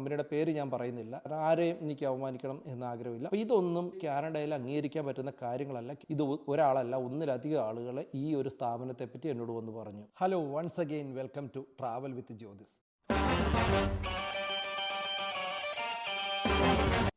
കമ്പനിയുടെ പേര് ഞാൻ പറയുന്നില്ല. ആരെയും എനിക്ക് അവമാനിക്കണം എന്ന് ആഗ്രഹമില്ല. അപ്പോൾ ഇതൊന്നും കാനഡയിൽ അംഗീകരിക്കാൻ പറ്റുന്ന കാര്യങ്ങളല്ല. ഇത് ഒരാളല്ല ഒന്നിലധികം ആളുകൾ ഈ ഒരു സ്ഥാപനത്തെ പറ്റി എന്നോട് വന്ന് പറഞ്ഞു. Hello once again welcome to travel with Jyothis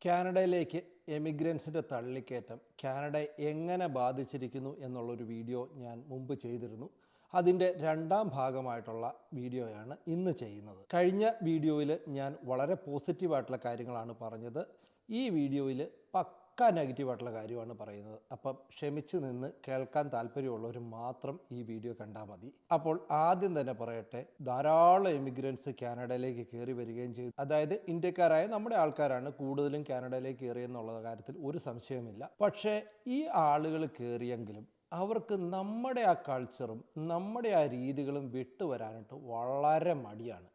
കാനഡയിലേക്ക് എമിഗ്രൻസിന്റെ തള്ളിക്കയറ്റം കാനഡ എങ്ങനെ ബാധിച്ചിരിക്കുന്നു എന്നുള്ളൊരു വീഡിയോ ഞാൻ മുമ്പ് ചെയ്തിരുന്നു. അതിന്റെ രണ്ടാം ഭാഗമായിട്ടുള്ള വീഡിയോയാണ് ഇന്ന് ചെയ്യുന്നത്. കഴിഞ്ഞ വീഡിയോയിൽ ഞാൻ വളരെ പോസിറ്റീവായിട്ടുള്ള കാര്യങ്ങളാണ് പറഞ്ഞത്. ഈ വീഡിയോയിൽ പക്ക നെഗറ്റീവായിട്ടുള്ള കാര്യമാണ് പറയുന്നത്. അപ്പം ക്ഷമിച്ച് നിന്ന് കേൾക്കാൻ താല്പര്യമുള്ളവർ മാത്രം ഈ വീഡിയോ കണ്ടാൽ മതി. അപ്പോൾ ആദ്യം തന്നെ പറയട്ടെ ധാരാളം എമിഗ്രൻസ് കാനഡയിലേക്ക് കയറി വരികയും ചെയ്തു. അതായത് ഇന്ത്യക്കാരായ നമ്മുടെ ആൾക്കാരാണ് കൂടുതലും കാനഡയിലേക്ക് കയറിയെന്നുള്ള കാര്യത്തിൽ ഒരു സംശയമില്ല പക്ഷേ ഈ ആളുകൾ കയറിയെങ്കിലും അവർക്ക് നമ്മുടെ ആ കൾച്ചറും നമ്മുടെ ആ രീതികളും വിട്ടുവരാനായിട്ട് വളരെ മടിയാണ്.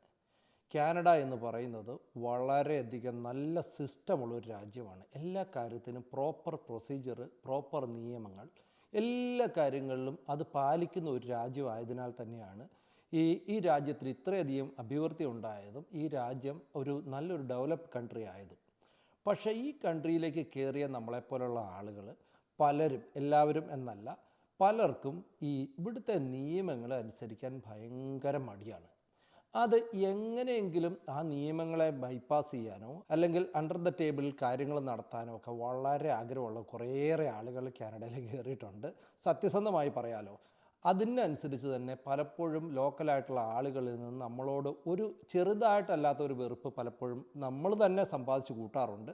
കാനഡ എന്ന് പറയുന്നത് വളരെയധികം നല്ല സിസ്റ്റമുള്ള ഒരു രാജ്യമാണ്. എല്ലാ കാര്യത്തിനും പ്രോപ്പർ പ്രൊസീജിയർ പ്രോപ്പർ നിയമങ്ങൾ എല്ലാ കാര്യങ്ങളിലും അത് പാലിക്കുന്ന ഒരു രാജ്യമായതിനാൽ തന്നെയാണ് ഈ ഈ രാജ്യത്തിന് ഇത്രയധികം അഭിവൃദ്ധി ഉണ്ടായതും ഈ രാജ്യം ഒരു നല്ലൊരു ഡെവലപ്ഡ് കൺട്രി ആയതും. പക്ഷേ ഈ കൺട്രിയിലേക്ക് കയറിയ നമ്മളെപ്പോലുള്ള ആളുകൾ പലരും എല്ലാവരും എന്നല്ല പലർക്കും ഈ ഇവിടുത്തെ നിയമങ്ങൾ അനുസരിക്കാൻ ഭയങ്കര മടിയാണ്. അത് എങ്ങനെയെങ്കിലും ആ നിയമങ്ങളെ ബൈപ്പാസ് ചെയ്യാനോ അല്ലെങ്കിൽ അണ്ടർ ദ ടേബിളിൽ കാര്യങ്ങൾ നടത്താനോ ഒക്കെ വളരെ ആഗ്രഹമുള്ള കുറേയേറെ ആളുകൾ കാനഡയിൽ കയറിയിട്ടുണ്ട്. സത്യസന്ധമായി പറയാലോ അതിനനുസരിച്ച് തന്നെ പലപ്പോഴും ലോക്കലായിട്ടുള്ള ആളുകളിൽ നിന്ന് നമ്മളോട് ഒരു ചെറുതായിട്ടല്ലാത്ത ഒരു വെറുപ്പ് പലപ്പോഴും നമ്മൾ തന്നെ സമ്പാദിച്ചു കൂട്ടാറുണ്ട്.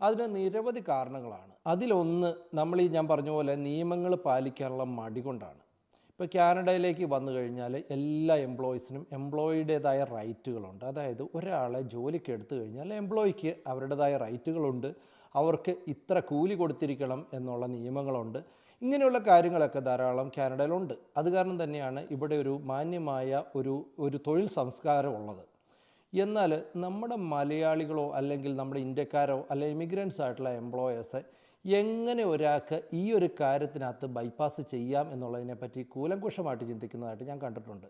അതിന് നിരവധി കാരണങ്ങളാണ്. അതിലൊന്ന് നമ്മൾ ഈ ഞാൻ പറഞ്ഞ പോലെ നിയമങ്ങൾ പാലിക്കാനുള്ള മടി കൊണ്ടാണ്. ഇപ്പോൾ കാനഡയിലേക്ക് വന്നു കഴിഞ്ഞാൽ എല്ലാ എംപ്ലോയീസിനും എംപ്ലോയിയുടേതായ റൈറ്റുകളുണ്ട് അതായത് ഒരാളെ ജോലിക്ക് എടുത്തു കഴിഞ്ഞാൽ എംപ്ലോയിക്ക് അവരുടേതായ റൈറ്റുകളുണ്ട് അവർക്ക് ഇത്ര കൂലി കൊടുത്തിരിക്കണം എന്നുള്ള നിയമങ്ങളുണ്ട്. ഇങ്ങനെയുള്ള കാര്യങ്ങളൊക്കെ ധാരാളം കാനഡയിലുണ്ട്. അത് കാരണം തന്നെയാണ് ഇവിടെ ഒരു മാന്യമായ ഒരു ഒരു തൊഴിൽ സംസ്കാരം ഉള്ളത്. എന്നാൽ നമ്മുടെ മലയാളികളോ അല്ലെങ്കിൽ നമ്മുടെ ഇന്ത്യക്കാരോ അല്ലെങ്കിൽ ഇമിഗ്രൻസ് ആയിട്ടുള്ള എംപ്ലോയേഴ്സ് എങ്ങനെ ഒരാൾക്ക് ഈ ഒരു കാര്യത്തിനകത്ത് ബൈപ്പാസ് ചെയ്യാം എന്നുള്ളതിനെപ്പറ്റി കൂലങ്കുഷമായിട്ട് ചിന്തിക്കുന്നതായിട്ട് ഞാൻ കണ്ടിട്ടുണ്ട്.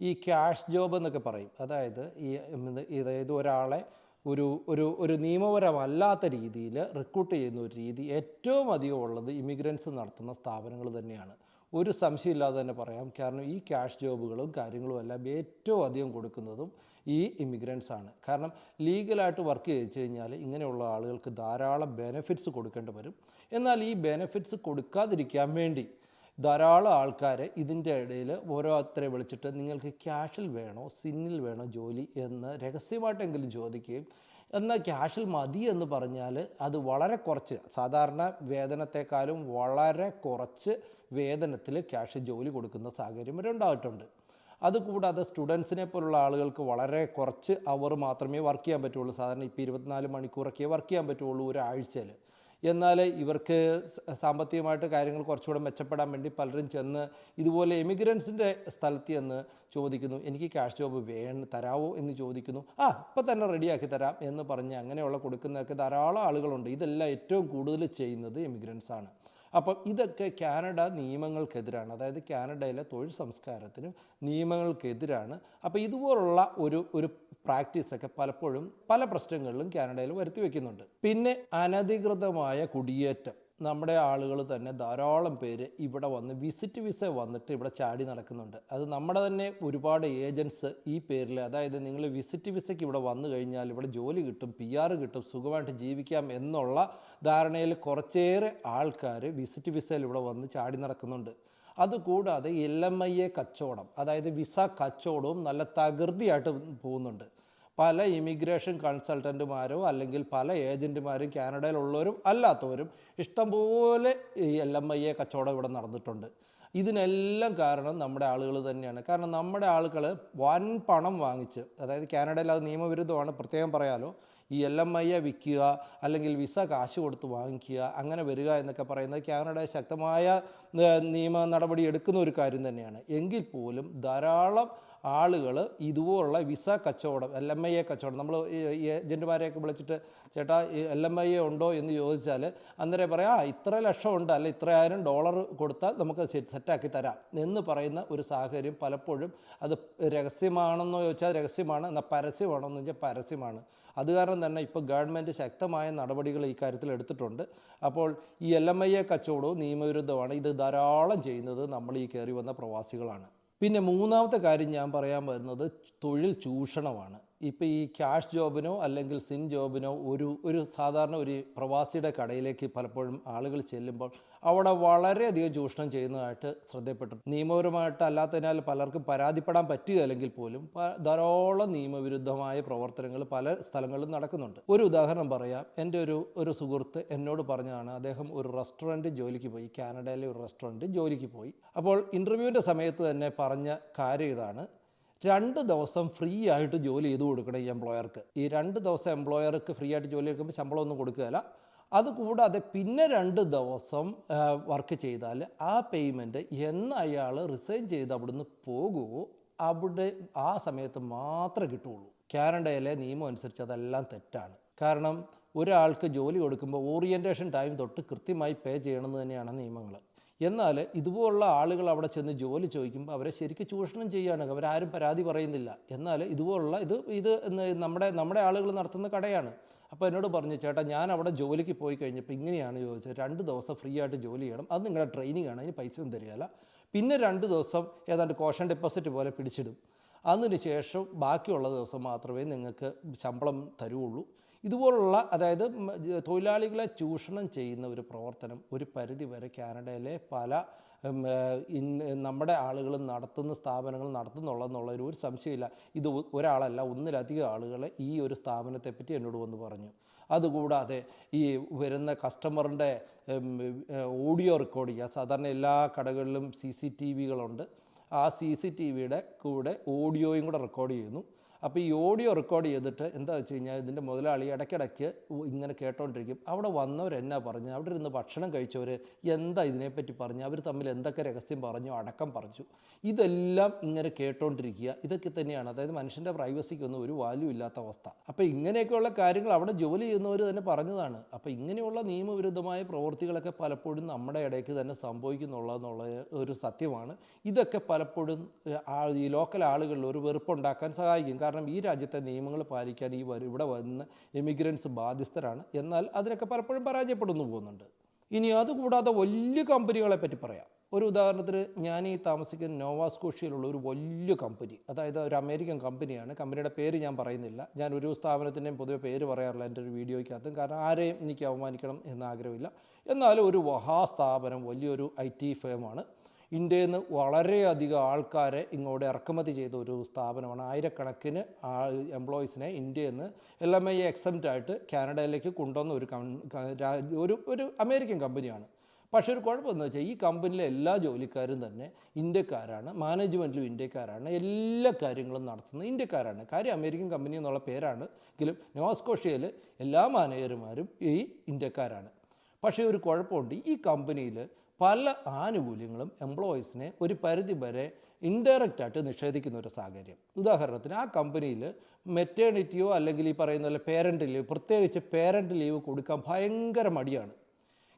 ഈ ക്യാഷ് ജോബ് എന്നൊക്കെ പറയും. അതായത് ഈ അതായത് ഒരാളെ ഒരു ഒരു ഒരു നിയമപരമല്ലാത്ത രീതിയിൽ റിക്രൂട്ട് ചെയ്യുന്ന ഒരു രീതി ഏറ്റവും അധികം ഉള്ളത് ഇമിഗ്രൻസ് നടത്തുന്ന സ്ഥാപനങ്ങൾ തന്നെയാണ്. ഒരു സംശയമില്ലാതെ തന്നെ പറയാം. കാരണം ഈ ക്യാഷ് ജോബുകളും കാര്യങ്ങളും എല്ലാം ഏറ്റവും അധികം കൊടുക്കുന്നതും ഈ ഇമിഗ്രൻസ് ആണ്. കാരണം ലീഗലായിട്ട് വർക്ക് ചെയ്ത് കഴിഞ്ഞാൽ ഇങ്ങനെയുള്ള ആളുകൾക്ക് ധാരാളം ബെനഫിറ്റ്സ് കൊടുക്കേണ്ടി വരും. എന്നാൽ ഈ ബെനഫിറ്റ്സ് കൊടുക്കാതിരിക്കാൻ വേണ്ടി ധാരാളം ആൾക്കാർ ഇതിന്റെ ഇടയിൽ ഓരോരുത്തരെ വിളിച്ചിട്ട് നിങ്ങൾക്ക് ക്യാഷിൽ വേണോ സിന്നിൽ വേണോ ജോലി എന്ന് രഹസ്യമായിട്ടെങ്കിലും ചോദിക്കുകയും എന്നാൽ ക്യാഷിൽ മതി എന്ന് പറഞ്ഞാൽ അത് വളരെ കുറച്ച് സാധാരണ വേതനത്തെക്കാളും വളരെ കുറച്ച് വേതനത്തിൽ ക്യാഷ് ജോലി കൊടുക്കുന്ന സാഹചര്യം വരെ ഉണ്ടായിട്ടുണ്ട്. അതുകൂടാതെ സ്റ്റുഡൻസിനെ പോലുള്ള ആളുകൾക്ക് വളരെ കുറച്ച് അവർ മാത്രമേ വർക്ക് ചെയ്യാൻ പറ്റുള്ളൂ. സാധാരണ ഇപ്പോൾ ഇരുപത്തിനാല് മണിക്കൂറൊക്കെ വർക്ക് ചെയ്യാൻ പറ്റുള്ളൂ ഒരാഴ്ചയിൽ എന്നാൽ ഇവർക്ക് സാമ്പത്തികമായിട്ട് കാര്യങ്ങൾ കുറച്ചുകൂടെ മെച്ചപ്പെടാൻ വേണ്ടി പലരും ചെന്ന് ഇതുപോലെ എമിഗ്രൻസിന്റെ സ്ഥലത്ത് ചെന്ന് ചോദിക്കുന്നു എനിക്ക് ക്യാഷ് ജോബ് വേണം തരാവോ? എന്ന് ചോദിക്കുന്നു. ആ ഇപ്പം തന്നെ റെഡിയാക്കി തരാം എന്ന് പറഞ്ഞ് അങ്ങനെയുള്ള കൊടുക്കുന്നതൊക്കെ ധാരാളം ആളുകളുണ്ട്. ഇതെല്ലാം ഏറ്റവും കൂടുതൽ ചെയ്യുന്നത് എമിഗ്രൻസ് ആണ്. അപ്പം ഇതൊക്കെ കാനഡ നിയമങ്ങൾക്കെതിരാണ്. അതായത് കാനഡയിലെ തൊഴിൽ സംസ്കാരത്തിനും നിയമങ്ങൾക്കെതിരാണ്. അപ്പോൾ ഇതുപോലുള്ള ഒരു ഒരു പ്രാക്ടീസൊക്കെ പലപ്പോഴും പല പ്രശ്നങ്ങളിലും കാനഡയിൽ വരുത്തി വയ്ക്കുന്നുണ്ട് പിന്നെ അനധികൃതമായ കുടിയേറ്റം. നമ്മുടെ ആളുകൾ തന്നെ ധാരാളം പേര് ഇവിടെ വന്ന് വിസിറ്റ് വിസ വന്നിട്ട് ഇവിടെ ചാടി നടക്കുന്നുണ്ട്. അത് നമ്മുടെ തന്നെ ഒരുപാട് ഏജൻസ് ഈ പേരിൽ അതായത് നിങ്ങൾ വിസിറ്റ് വിസയ്ക്ക് ഇവിടെ വന്നു കഴിഞ്ഞാൽ ഇവിടെ ജോലി കിട്ടും പി ആർ കിട്ടും സുഖമായിട്ട് ജീവിക്കാം എന്നുള്ള ധാരണയിൽ കുറച്ചേറെ ആൾക്കാർ വിസിറ്റ് വിസയിൽ ഇവിടെ വന്ന് ചാടി നടക്കുന്നുണ്ട്. അതുകൂടാതെ എൽ എം ഐ എ കച്ചവടം അതായത് വിസ കച്ചവടവും നല്ല തകൃതിയായിട്ട് പോകുന്നുണ്ട്. പല ഇമിഗ്രേഷൻ കൺസൾട്ടന്റുമാരോ അല്ലെങ്കിൽ പല ഏജന്റുമാരും കാനഡയിലുള്ളവരും അല്ലാത്തവരും ഇഷ്ടംപോലെ ഈ എൽ എം ഐ എ കച്ചവടം ഇവിടെ നടന്നിട്ടുണ്ട്. ഇതിനെല്ലാം കാരണം നമ്മുടെ ആളുകൾ തന്നെയാണ്. കാരണം നമ്മുടെ ആളുകൾ വൻ പണം വാങ്ങിച്ച് അതായത് കാനഡയിൽ അത് നിയമവിരുദ്ധമാണ് പ്രത്യേകം പറയാലോ ഈ എൽ എം ഐ എ വിൽക്കുക അല്ലെങ്കിൽ വിസ കാശ് കൊടുത്ത് വാങ്ങിക്കുക അങ്ങനെ വരിക എന്നൊക്കെ പറയുന്നത് കാനഡ ശക്തമായ നിയമ നടപടി എടുക്കുന്ന ഒരു കാര്യം തന്നെയാണ്. എങ്കിൽ പോലും ധാരാളം ആളുകൾ ഇതുപോലുള്ള വിസ കച്ചവടം എൽ എം ഐ എ കച്ചവടം നമ്മൾ ഏജന്റുമാരെയൊക്കെ വിളിച്ചിട്ട് ചേട്ടാ എൽ എം ഐ എ ഉണ്ടോ? എന്ന് ചോദിച്ചാൽ അന്നേരം പറയാം ആ ഇത്ര ലക്ഷം ഉണ്ട് അല്ല ഇത്രയായിരം ഡോളർ കൊടുത്താൽ നമുക്ക് സെറ്റാക്കി തരാം. എന്ന് പറയുന്ന ഒരു സാഹചര്യം പലപ്പോഴും അത് രഹസ്യമാണെന്നോ ചോദിച്ചാൽ രഹസ്യമാണ് എന്നാൽ പരസ്യമാണോ എന്ന് വെച്ചാൽ പരസ്യമാണ്. അത് കാരണം തന്നെ ഇപ്പോൾ ഗവൺമെന്റ് ശക്തമായ നടപടികൾ ഈ കാര്യത്തിൽ എടുത്തിട്ടുണ്ട്. അപ്പോൾ ഈ എൽ എം ഐ എ കച്ചവടവും നിയമവിരുദ്ധമാണ് ഇത് ധാരാളം ചെയ്യുന്നത് നമ്മൾ ഈ കയറി വന്ന പ്രവാസികളാണ്. പിന്നെ മൂന്നാമത്തെ കാര്യം ഞാൻ പറയാൻ വരുന്നത് തൊഴിൽ ചൂഷണമാണ്. ഇപ്പോൾ ഈ ക്യാഷ് ജോബിനോ അല്ലെങ്കിൽ സിൻ ജോബിനോ ഒരു ഒരു സാധാരണ ഒരു പ്രവാസിയുടെ കടയിലേക്ക് പലപ്പോഴും ആളുകൾ ചെല്ലുമ്പോൾ അവിടെ വളരെയധികം ചൂഷണം ചെയ്യുന്നതായിട്ട് ശ്രദ്ധപ്പെട്ടു നിയമപരമായിട്ട് അല്ലാത്തതിനാൽ പലർക്കും പരാതിപ്പെടാൻ പറ്റുകയില്ലെങ്കിൽ പോലും ധാരാളം നിയമവിരുദ്ധമായ പ്രവർത്തനങ്ങൾ പല സ്ഥലങ്ങളിലും നടക്കുന്നുണ്ട്. ഒരു ഉദാഹരണം പറയാം. എന്റെ ഒരു ഒരു സുഹൃത്ത് എന്നോട് പറഞ്ഞതാണ് അദ്ദേഹം ഒരു റെസ്റ്റോറന്റ് ജോലിക്ക് പോയി കാനഡയിലെ ഒരു റെസ്റ്റോറന്റ് ജോലിക്ക് പോയി. അപ്പോൾ ഇന്റർവ്യൂവിന്റെ സമയത്ത് തന്നെ പറഞ്ഞ കാര്യം ഇതാണ്. രണ്ട് ദിവസം ഫ്രീ ആയിട്ട് ജോലി ചെയ്ത് കൊടുക്കണം ഈ എംപ്ലോയർക്ക് ഈ രണ്ട് ദിവസം എംപ്ലോയർക്ക് ഫ്രീ ആയിട്ട് ജോലി എടുക്കുമ്പോൾ ശമ്പളം ഒന്നും കൊടുക്കുകയില്ല. അതുകൂടാതെ പിന്നെ രണ്ട് ദിവസം വർക്ക് ചെയ്താൽ ആ പേയ്മെന്റ് എന്ന് അയാൾ റിസൈൻ ചെയ്ത് അവിടുന്ന് പോകുമോ അവിടെ ആ സമയത്ത് മാത്രമേ കിട്ടുള്ളൂ. കാനഡയിലെ നിയമം അനുസരിച്ച് അതെല്ലാം തെറ്റാണ്. കാരണം ഒരാൾക്ക് ജോലി കൊടുക്കുമ്പോൾ ഓറിയന്റേഷൻ ടൈം തൊട്ട് കൃത്യമായി പേ ചെയ്യണമെന്ന് തന്നെയാണ് നിയമങ്ങൾ എന്നാൽ ഇതുപോലുള്ള ആളുകൾ അവിടെ ചെന്ന് ജോലി ചോദിക്കുമ്പോൾ അവരെ ശരിക്കും ചൂഷണം ചെയ്യുകയാണ്. അവരാരും പരാതി പറയുന്നില്ല. എന്നാൽ ഇതുപോലുള്ള ഇത് ഇത് നമ്മുടെ നമ്മുടെ ആളുകൾ നടത്തുന്ന കടയാണ്. അപ്പോൾ എന്നോട് പറഞ്ഞു ചേട്ടാ ഞാൻ അവിടെ ജോലിക്ക് പോയി കഴിഞ്ഞപ്പോൾ ഇങ്ങനെയാണ് ചോദിച്ചത്. രണ്ട് ദിവസം ഫ്രീ ആയിട്ട് ജോലി ചെയ്യണം. അത് നിങ്ങളുടെ ട്രെയിനിങ് ആണ്. അതിന് പൈസ ഒന്നും തരികയില്ല. പിന്നെ രണ്ട് ദിവസം ഏതാണ്ട് കോഷൻ ഡെപ്പോസിറ്റ് പോലെ പിടിച്ചിടും. അതിന് ശേഷം ബാക്കിയുള്ള ദിവസം മാത്രമേ നിങ്ങൾക്ക് ശമ്പളം തരുള്ളൂ ഇതുപോലുള്ള അതായത് തൊഴിലാളികളെ ചൂഷണം ചെയ്യുന്ന ഒരു പ്രവർത്തനം ഒരു പരിധി വരെ കാനഡയിലെ പല നമ്മുടെ ആളുകൾ നടത്തുന്ന സ്ഥാപനങ്ങൾ നടത്തുന്നുള്ളതെന്നുള്ളതിൽ ഒരു സംശയമില്ല. ഇത് ഒരാളല്ല ഒന്നിലധികം ആളുകൾ ഈ ഒരു സ്ഥാപനത്തെപ്പറ്റി എന്നോട് വന്ന് പറഞ്ഞു. അതുകൂടാതെ ഈ വരുന്ന കസ്റ്റമറിന്റെ ഓഡിയോ റെക്കോർഡ് ചെയ്യുക സാധാരണ എല്ലാ കടകളിലും സി സി ടി വികളുണ്ട്. ആ സി സി ടി വിയുടെ കൂടെ ഓഡിയോയും കൂടെ റെക്കോർഡ് ചെയ്യുന്നു. അപ്പോൾ ഈ ഓഡിയോ റെക്കോർഡ് ചെയ്തിട്ട് എന്താ വെച്ച് കഴിഞ്ഞാൽ ഇതിന്റെ മുതലാളി ഇടയ്ക്കിടയ്ക്ക് ഇങ്ങനെ കേട്ടോണ്ടിരിക്കും. അവിടെ വന്നവർ എന്നാ പറഞ്ഞു അവിടെ ഇരുന്ന് ഭക്ഷണം കഴിച്ചവർ എന്താ ഇതിനെപ്പറ്റി പറഞ്ഞു അവർ തമ്മിൽ എന്തൊക്കെ രഹസ്യം പറഞ്ഞു? അടക്കം പറഞ്ഞു. ഇതെല്ലാം ഇങ്ങനെ കേട്ടോണ്ടിരിക്കുക. ഇതൊക്കെ തന്നെയാണ്. അതായത് മനുഷ്യന്റെ പ്രൈവസിക്കൊന്നും ഒരു വാല്യൂ ഇല്ലാത്ത അവസ്ഥ. അപ്പോൾ ഇങ്ങനെയൊക്കെയുള്ള കാര്യങ്ങൾ അവിടെ ജോലി ചെയ്യുന്നവർ തന്നെ പറഞ്ഞതാണ്. അപ്പോൾ ഇങ്ങനെയുള്ള നിയമവിരുദ്ധമായ പ്രവൃത്തികളൊക്കെ പലപ്പോഴും നമ്മുടെ ഇടയ്ക്ക് തന്നെ സംഭവിക്കുന്നുള്ളതെന്നുള്ള ഒരു സത്യമാണ്. ഇതൊക്കെ പലപ്പോഴും ഈ ലോക്കൽ ആളുകളിൽ ഒരു വെറുപ്പുണ്ടാക്കാൻ സഹായിക്കും. കാരണം ഈ രാജ്യത്തെ നിയമങ്ങൾ പാലിക്കാൻ ഈ ഇവിടെ വന്ന എമിഗ്രൻസ് ബാധ്യസ്ഥരാണ്. എന്നാൽ അതിനൊക്കെ പലപ്പോഴും പരാജയപ്പെടുന്നു പോകുന്നുണ്ട്. ഇനി അതുകൂടാതെ വലിയ കമ്പനികളെ പറ്റി പറയാം. ഒരു ഉദാഹരണത്തിന് ഞാൻ ഈ താമസിക്കുന്ന നോവാസ്കോഷ്യയിലുള്ള ഒരു വലിയ കമ്പനി അതായത് ഒരു അമേരിക്കൻ കമ്പനിയാണ്. കമ്പനിയുടെ പേര് ഞാൻ പറയുന്നില്ല. ഞാൻ ഒരു സ്ഥാപനത്തിന്റെയും പൊതുവെ പേര് പറയാറില്ല എന്റെ ഒരു വീഡിയോയ്ക്കകത്തും കാരണം ആരെയും എനിക്ക് അവമാനിക്കണം എന്ന ആഗ്രഹമില്ല. എന്നാലും ഒരു മഹാസ്ഥാപനം വലിയൊരു ഐ ടി ഫേമാണ് ഇന്ത്യയിൽ നിന്ന് വളരെയധികം ആൾക്കാരെ ഇങ്ങോട്ട് ഇറക്കുമതി ചെയ്ത ഒരു സ്ഥാപനമാണ്. ആയിരക്കണക്കിന് എംപ്ലോയീസിനെ ഇന്ത്യയിൽ നിന്ന് എൽ എം ഐ എക്സംറ്റ് ആയിട്ട് കാനഡയിലേക്ക് കൊണ്ടുവന്ന ഒരു ഒരു ഒരു അമേരിക്കൻ കമ്പനിയാണ്. പക്ഷേ ഒരു കുഴപ്പമെന്ന് വെച്ചാൽ ഈ കമ്പനിയിലെ എല്ലാ ജോലിക്കാരും തന്നെ ഇന്ത്യക്കാരാണ്. മാനേജ്മെന്റിലും ഇന്ത്യക്കാരാണ്. എല്ലാ കാര്യങ്ങളും നടത്തുന്നത് ഇന്ത്യക്കാരാണ്. കാര്യം അമേരിക്കൻ കമ്പനി എന്നുള്ള പേരാണ്. എങ്കിലും നോസ്കോഷ്യയിൽ എല്ലാ മാനേജർമാരും ഈ ഇന്ത്യക്കാരാണ്. പക്ഷേ ഒരു കുഴപ്പമുണ്ട്. ഈ കമ്പനിയിൽ പല ആനുകൂല്യങ്ങളും എംപ്ലോയീസിനെ ഒരു പരിധി വരെ ഇൻഡയറക്റ്റ് ആയിട്ട് നിഷേധിക്കുന്ന ഒരു സാഹചര്യം. ഉദാഹരണത്തിന് ആ കമ്പനിയിൽ മെറ്റേണിറ്റിയോ അല്ലെങ്കിൽ ഈ പറയുന്ന പോലെ പേരന്റ് ലീവ് പ്രത്യേകിച്ച് പേരന്റ് ലീവ് കൊടുക്കാൻ ഭയങ്കര മടിയാണ്.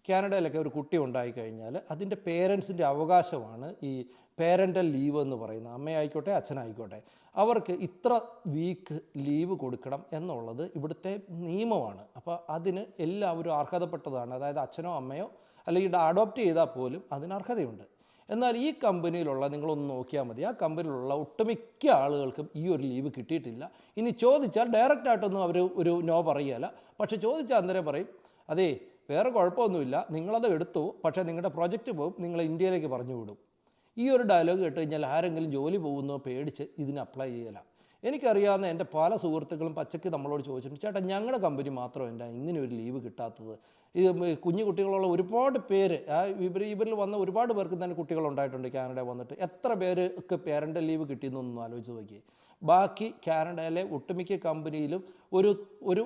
കാനഡയിലൊക്കെ ഒരു കുട്ടി ഉണ്ടായി കഴിഞ്ഞാൽ അതിന്റെ പേരൻസിന്റെ അവകാശമാണ് ഈ പേരന്റൽ ലീവ് എന്ന് പറയുന്നത് അമ്മയായിക്കോട്ടെ അച്ഛനായിക്കോട്ടെ അവർക്ക് ഇത്ര വീക്ക് ലീവ് കൊടുക്കണം എന്നുള്ളത് ഇവിടുത്തെ നിയമമാണ്. അപ്പോൾ അതിന് എല്ലാവരും അർഹതപ്പെട്ടതാണ്. അതായത് അച്ഛനോ അമ്മയോ അല്ലെങ്കിൽ അഡോപ്റ്റ് ചെയ്താൽ പോലും അതിന് അർഹതയുണ്ട്. എന്നാൽ ഈ കമ്പനിയിലുള്ള നിങ്ങളൊന്ന് നോക്കിയാൽ മതി. ആ കമ്പനിയിലുള്ള ഒട്ടുമിക്ക ആളുകൾക്കും ഈ ഒരു ലീവ് കിട്ടിയിട്ടില്ല. ഇനി ചോദിച്ചാൽ ഡയറക്റ്റ് ആയിട്ടൊന്നും അവർ ഒരു നോ പറയുകയില്ല പക്ഷെ ചോദിച്ചാൽ അന്നേരം പറയും അതേ വേറെ കുഴപ്പമൊന്നുമില്ല. നിങ്ങളത് എടുത്തു. പക്ഷേ നിങ്ങളുടെ പ്രൊജക്റ്റ് പോകും. നിങ്ങൾ ഇന്ത്യയിലേക്ക് പറഞ്ഞു വിടും. ഈ ഒരു ഡയലോഗ് കേട്ട് കഴിഞ്ഞാൽ ആരെങ്കിലും ജോലി പോകുന്നോ പേടിച്ച് ഇതിന് അപ്ലൈ ചെയ്യല. എനിക്കറിയാവുന്ന എന്റെ പല സുഹൃത്തുക്കളും പച്ചയ്ക്ക് നമ്മളോട് ചോദിച്ചിട്ടുണ്ട് ചേട്ടാ ഞങ്ങളുടെ കമ്പനി മാത്രം എന്താ ഇങ്ങനെ ഒരു ലീവ് കിട്ടാത്തത്? ഇത് കുഞ്ഞു കുട്ടികളുള്ള ഒരുപാട് പേര് ഇവർ ഇവരിൽ വന്ന ഒരുപാട് പേർക്ക് തന്നെ കുട്ടികളുണ്ടായിട്ടുണ്ട് കാനഡ വന്നിട്ട്. എത്ര പേർക്ക് പേരന്റ് ലീവ് കിട്ടിയെന്നൊന്നും ആലോചിച്ച് നോക്കി ബാക്കി കാനഡയിലെ ഒട്ടുമിക്ക കമ്പനിയിലും ഒരു ഒരു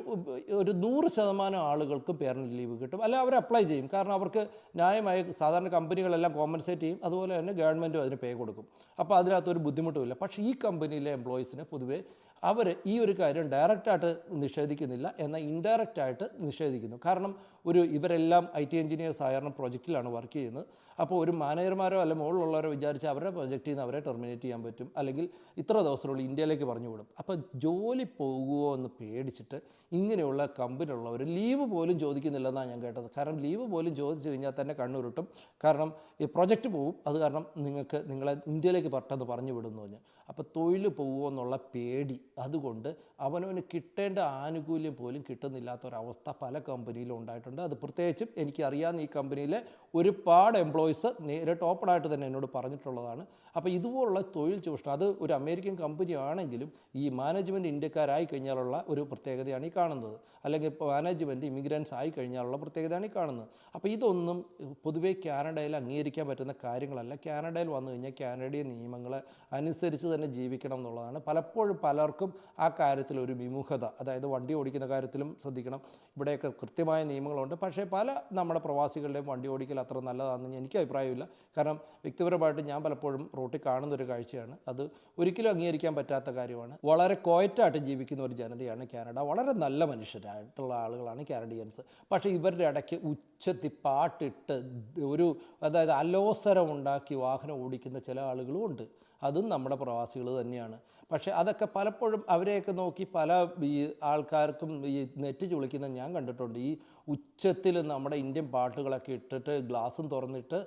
ഒരു നൂറ് ശതമാനം ആളുകൾക്കും പേരന്റ് ലീവ് കിട്ടും. അല്ല അവർ അപ്ലൈ ചെയ്യും. കാരണം അവർക്ക് ന്യായമായ സാധാരണ കമ്പനികളെല്ലാം കോമ്പൻസേറ്റ് ചെയ്യും. അതുപോലെ തന്നെ ഗവൺമെന്റും അതിന് പേ കൊടുക്കും. അപ്പോൾ അതിനകത്തൊരു ബുദ്ധിമുട്ടുമില്ല. പക്ഷേ ഈ കമ്പനിയിലെ എംപ്ലോയീസിന് പൊതുവേ അവർ ഈ ഒരു കാര്യം ഡയറക്റ്റായിട്ട് നിഷേധിക്കുന്നില്ല എന്നാൽ ഇൻഡയറക്റ്റായിട്ട് നിഷേധിക്കുന്നു. കാരണം ഒരു ഇവരെല്ലാം ഐ ടി എഞ്ചിനീയേഴ്സ് ആയിരുന്ന പ്രോജക്റ്റിലാണ് വർക്ക് ചെയ്യുന്നത്. അപ്പോൾ ഒരു മാനേജർമാരോ അല്ലെ മുകളിലുള്ളവരോ വിചാരിച്ച് അവരുടെ പ്രൊജക്റ്റ് നിന്ന് അവരെ ടെർമിനേറ്റ് ചെയ്യാൻ പറ്റും. അല്ലെങ്കിൽ ഇത്ര ദിവസത്തിനുള്ളിൽ ഇന്ത്യയിലേക്ക് പറഞ്ഞു വിടും. അപ്പോൾ ജോലി പോകുമോ എന്ന് പേടിച്ചിട്ട് ഇങ്ങനെയുള്ള കമ്പനിയുള്ളവർ ലീവ് പോലും ചോദിക്കുന്നില്ലെന്നാണ് ഞാൻ കേട്ടത്. കാരണം ലീവ് പോലും ചോദിച്ചു കഴിഞ്ഞാൽ തന്നെ കണ്ണുരുട്ടും. കാരണം ഈ പ്രൊജക്റ്റ് പോകും അത് കാരണം നിങ്ങൾക്ക് നിങ്ങളെ ഇന്ത്യയിലേക്ക് പെട്ടെന്ന് പറഞ്ഞു വിടുന്നു പറഞ്ഞു. അപ്പോൾ തൊഴിൽ പോകുമോ എന്നുള്ള പേടി. അതുകൊണ്ട് അവനവന് കിട്ടേണ്ട ആനുകൂല്യം പോലും കിട്ടുന്നില്ലാത്ത ഒരവസ്ഥ പല കമ്പനിയിലും ഉണ്ടായിട്ടുണ്ട്. അത് പ്രത്യേകിച്ചും എനിക്കറിയാവുന്ന ഈ കമ്പനിയിലെ ഒരുപാട് എംപ്ലോയീസ് നേരിട്ട് ഓപ്പണായിട്ട് തന്നെ എന്നോട് പറഞ്ഞിട്ടുള്ളതാണ്. അപ്പോൾ ഇതുപോലുള്ള തൊഴിൽ ചൂഷണം അത് ഒരു അമേരിക്കൻ കമ്പനി ആണെങ്കിലും ഈ മാനേജ്മെന്റ് ഇന്ത്യക്കാരായി കഴിഞ്ഞാലുള്ള ഒരു പ്രത്യേകതയാണ് ഈ കാണുന്നത്. അല്ലെങ്കിൽ ഇപ്പോൾ മാനേജ്മെന്റ് ഇമിഗ്രൻസ് ആയി കഴിഞ്ഞാലുള്ള പ്രത്യേകതയാണ് ഈ കാണുന്നത്. അപ്പോൾ ഇതൊന്നും പൊതുവേ കാനഡയിൽ അംഗീകരിക്കാൻ പറ്റുന്ന കാര്യങ്ങളല്ല. കാനഡയിൽ വന്നു കഴിഞ്ഞാൽ കാനഡിയൻ നിയമങ്ങളെ അനുസരിച്ച് തന്നെ ജീവിക്കണം എന്നുള്ളതാണ്. പലപ്പോഴും പലർക്കും ആ കാര്യത്തിൽ ഒരു വിമുഖത അതായത് വണ്ടി ഓടിക്കുന്ന കാര്യത്തിലും ശ്രദ്ധിക്കണം. ഇവിടെയൊക്കെ കൃത്യമായ നിയമങ്ങളുണ്ട്. പക്ഷേ പല നമ്മുടെ പ്രവാസികളുടെയും വണ്ടി ഓടിക്കൽ അത്ര നല്ലതാണെന്ന് എനിക്ക് അഭിപ്രായമില്ല. കാരണം വ്യക്തിപരമായിട്ട് ഞാൻ പലപ്പോഴും റോട്ടിൽ കാണുന്ന ഒരു കാഴ്ചയാണ്. അത് ഒരിക്കലും അംഗീകരിക്കാൻ പറ്റാത്ത കാര്യമാണ്. വളരെ കോയറ്റായിട്ട് ജീവിക്കുന്ന ഒരു ജനതയാണ് കാനഡ. വളരെ നല്ല മനുഷ്യരായിട്ടുള്ള ആളുകളാണ് കാനഡിയൻസ്. പക്ഷേ ഇവരുടെ ഇടയ്ക്ക് ഉച്ചത്തി പാട്ടിട്ട് ഒരു അതായത് അലോസരം ഉണ്ടാക്കി വാഹനം ഓടിക്കുന്ന ചില ആളുകളും ഉണ്ട്. അതും നമ്മുടെ പ്രവാസികൾ തന്നെയാണ്. പക്ഷെ അതൊക്കെ പലപ്പോഴും അവരെയൊക്കെ നോക്കി പല ഈ ആൾക്കാർക്കും ഈ നെറ്റ് ചുളിക്കുന്ന ഞാൻ കണ്ടിട്ടുണ്ട്. ഈ ഉച്ചത്തിൽ നമ്മുടെ ഇന്ത്യൻ പാട്ടുകളൊക്കെ ഇട്ടിട്ട് ഗ്ലാസും തുറന്നിട്ട്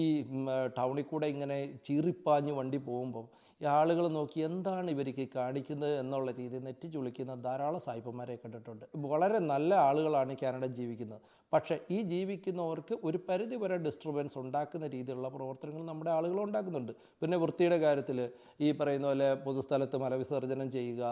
ഈ ടൗണിൽ കൂടെ ഇങ്ങനെ ചീറിപ്പാഞ്ഞ് വണ്ടി പോകുമ്പോൾ ഈ ആളുകൾ നോക്കി എന്താണ് ഇവർക്ക് കാണിക്കുന്നത് എന്നുള്ള രീതിയിൽ നെറ്റ് ചുളിക്കുന്ന ധാരാളം സായിപ്പന്മാരെ കണ്ടിട്ടുണ്ട്. വളരെ നല്ല ആളുകളാണ് കാനഡ ജീവിക്കുന്നത്. പക്ഷേ ഈ ജീവിക്കുന്നവർക്ക് ഒരു പരിധി വരെ ഡിസ്റ്റർബൻസ് ഉണ്ടാക്കുന്ന രീതിയിലുള്ള പ്രവർത്തനങ്ങൾ നമ്മുടെ ആളുകൾ ഉണ്ടാക്കുന്നുണ്ട്. പിന്നെ വൃത്തിയുടെ കാര്യത്തിൽ ഈ പറയുന്ന പോലെ പൊതുസ്ഥലത്ത് മലവിസർജനം ചെയ്യുക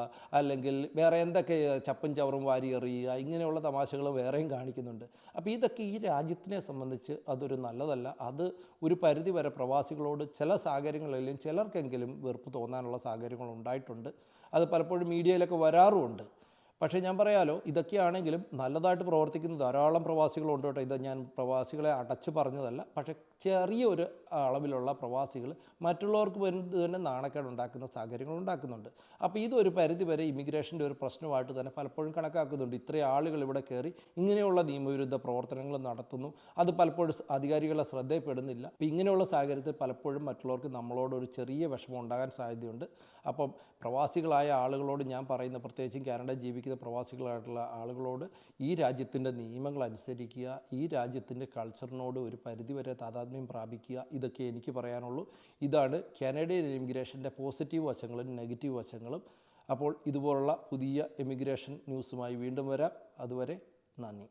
അല്ലെങ്കിൽ വേറെ എന്തൊക്കെ ചപ്പും ചവറും വാരി എറിയുക ഇങ്ങനെയുള്ള തമാശകൾ വേറെയും കാണിക്കുന്നുണ്ട്. അപ്പോൾ ഇതൊക്കെ ഈ രാജ്യത്തിനെ സംബന്ധിച്ച് അതൊരു നല്ലതല്ല. അത് ഒരു പരിധി വരെ പ്രവാസികളോട് ചില സാഹചര്യങ്ങളിലും ചിലർക്കെങ്കിലും വെറുപ്പ് തോന്നാനുള്ള സാഹചര്യങ്ങൾ ഉണ്ടായിട്ടുണ്ട്. അത് പലപ്പോഴും മീഡിയയിലൊക്കെ വരാറുമുണ്ട്. പക്ഷേ ഞാൻ പറയാലോ ഇതൊക്കെയാണെങ്കിലും നല്ലതായിട്ട് പ്രവർത്തിക്കുന്ന ധാരാളം പ്രവാസികളുണ്ട് കേട്ടോ. ഇത് ഞാൻ പ്രവാസികളെ അടച്ചു പറഞ്ഞതല്ല പക്ഷേ ചെറിയൊരു അളവിലുള്ള പ്രവാസികൾ മറ്റുള്ളവർക്ക് വേണ്ടി തന്നെ നാണക്കേട് ഉണ്ടാക്കുന്ന സാഹചര്യങ്ങൾ ഉണ്ടാക്കുന്നുണ്ട്. അപ്പോൾ ഇതൊരു പരിധിവരെ ഇമിഗ്രേഷന്റെ ഒരു പ്രശ്നമായിട്ട് തന്നെ പലപ്പോഴും കണക്കാക്കുന്നുണ്ട്. ഇത്രയും ആളുകൾ ഇവിടെ കയറി ഇങ്ങനെയുള്ള നിയമവിരുദ്ധ പ്രവർത്തനങ്ങൾ നടത്തുന്നു. അത് പലപ്പോഴും അധികാരികളെ ശ്രദ്ധയിൽപ്പെടുന്നില്ല. അപ്പോൾ ഇങ്ങനെയുള്ള സാഹചര്യത്തിൽ പലപ്പോഴും മറ്റുള്ളവർക്ക് നമ്മളോട് ഒരു ചെറിയ വിഷമം ഉണ്ടാകാൻ സാധ്യതയുണ്ട്. അപ്പം പ്രവാസികളായ ആളുകളോട് ഞാൻ പറയുന്ന പ്രത്യേകിച്ചും കാനഡ ജീവിക്കുന്ന പ്രവാസികളായിട്ടുള്ള ആളുകളോട് ഈ രാജ്യത്തിന്റെ നിയമങ്ങൾ അനുസരിക്കുക ഈ രാജ്യത്തിന്റെ കൾച്ചറിനോട് ഒരു പരിധിവരെ താതാത്മ്യം പ്രാപിക്കുക. ഇതൊക്കെ എനിക്ക് പറയാനുള്ളൂ. ഇതാണ് കാനഡയൻ ഇമിഗ്രേഷന്റെ പോസിറ്റീവ് വശങ്ങളും നെഗറ്റീവ് വശങ്ങളും. അപ്പോൾ ഇതുപോലുള്ള പുതിയ എമിഗ്രേഷൻ ന്യൂസുമായി വീണ്ടും വരാം. അതുവരെ നന്ദി.